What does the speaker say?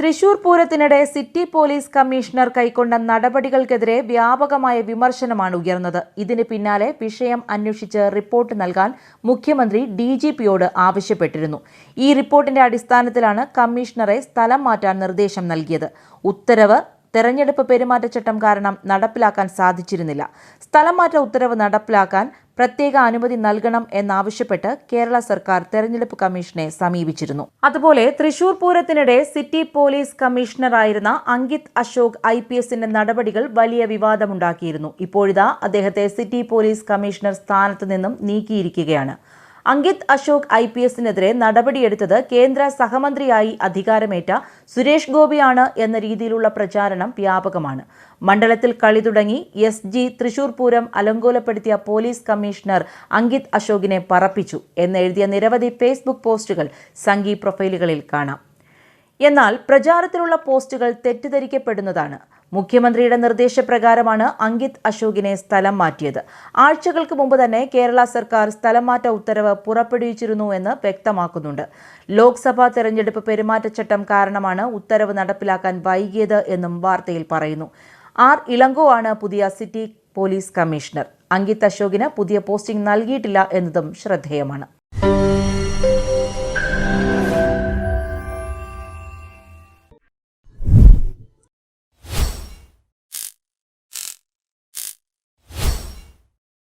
തൃശൂർ പൂരത്തിനിടെ city police commissioner കൈക്കൊണ്ട നടപടികൾക്കെതിരെ വ്യാപകമായ വിമർശനമാണ് ഉയർന്നത്. ഇതിന് പിന്നാലെ വിഷയം അന്വേഷിച്ച് റിപ്പോർട്ട് നൽകാൻ മുഖ്യമന്ത്രി ഡി ജി പിയോട് ആവശ്യപ്പെട്ടിരുന്നു. ഈ റിപ്പോർട്ടിന്റെ അടിസ്ഥാനത്തിലാണ് കമ്മീഷണറെ സ്ഥലം മാറ്റാൻ നിർദ്ദേശം നൽകിയത്. ഉത്തരവ് തെരഞ്ഞെടുപ്പ് പെരുമാറ്റച്ചട്ടം കാരണം നടപ്പിലാക്കാൻ സാധിച്ചിരുന്നില്ല. സ്ഥലം മാറ്റ ഉത്തരവ് നടപ്പിലാക്കാൻ പ്രത്യേക അനുമതി നൽകണം എന്നാവശ്യപ്പെട്ട് കേരള സർക്കാർ തെരഞ്ഞെടുപ്പ് കമ്മീഷനെ സമീപിച്ചിരുന്നു. അതുപോലെ തൃശൂർ പൂരത്തിനിടെ സിറ്റി പോലീസ് കമ്മീഷണറായിരുന്ന അങ്കിത് അശോക് ഐ പി എസിന്റെ നടപടികൾ വലിയ വിവാദമുണ്ടാക്കിയിരുന്നു. ഇപ്പോഴിതാ അദ്ദേഹത്തെ സിറ്റി പോലീസ് കമ്മീഷണർ സ്ഥാനത്ത് നിന്നും നീക്കിയിരിക്കുകയാണ്. അങ്കിത് അശോക് ഐ പി എസിനെതിരെ നടപടിയെടുത്തത് കേന്ദ്ര സഹമന്ത്രിയായി അധികാരമേറ്റ സുരേഷ് ഗോപിയാണ് എന്ന രീതിയിലുള്ള പ്രചാരണം വ്യാപകമാണ്. മണ്ഡലത്തിൽ കളി തുടങ്ങി എസ് ജി തൃശൂർ പൂരം അലങ്കോലപ്പെടുത്തിയ പോലീസ് കമ്മീഷണർ അങ്കിത് അശോകിനെ പറപ്പിച്ചു എന്നെഴുതിയ നിരവധി ഫേസ്ബുക്ക് പോസ്റ്റുകൾ സംഗീ പ്രൊഫൈലുകളിൽ കാണാം. എന്നാൽ പ്രചാരത്തിലുള്ള പോസ്റ്റുകൾ തെറ്റിദ്ധരിക്കപ്പെടുന്നതാണ്. മുഖ്യമന്ത്രിയുടെ നിർദ്ദേശപ്രകാരമാണ് അങ്കിത് അശോകിനെ സ്ഥലം മാറ്റിയത്. ആഴ്ചകൾക്ക് മുമ്പ് തന്നെ കേരള സർക്കാർ സ്ഥലം മാറ്റ ഉത്തരവ് പുറപ്പെടുവിച്ചിരുന്നു എന്ന് വ്യക്തമാക്കുന്നുണ്ട്. ലോക്സഭാ തെരഞ്ഞെടുപ്പ് പെരുമാറ്റച്ചട്ടം കാരണമാണ് ഉത്തരവ് നടപ്പിലാക്കാൻ വൈകിയത് എന്നും വാർത്തയിൽ പറയുന്നു. ആർ. ഇളങ്കോ ആണ് പുതിയ സിറ്റി പോലീസ് കമ്മീഷണർ. അങ്കിത് അശോകിന് പുതിയ പോസ്റ്റിംഗ് നൽകിയിട്ടില്ല എന്നതും ശ്രദ്ധേയമാണ്.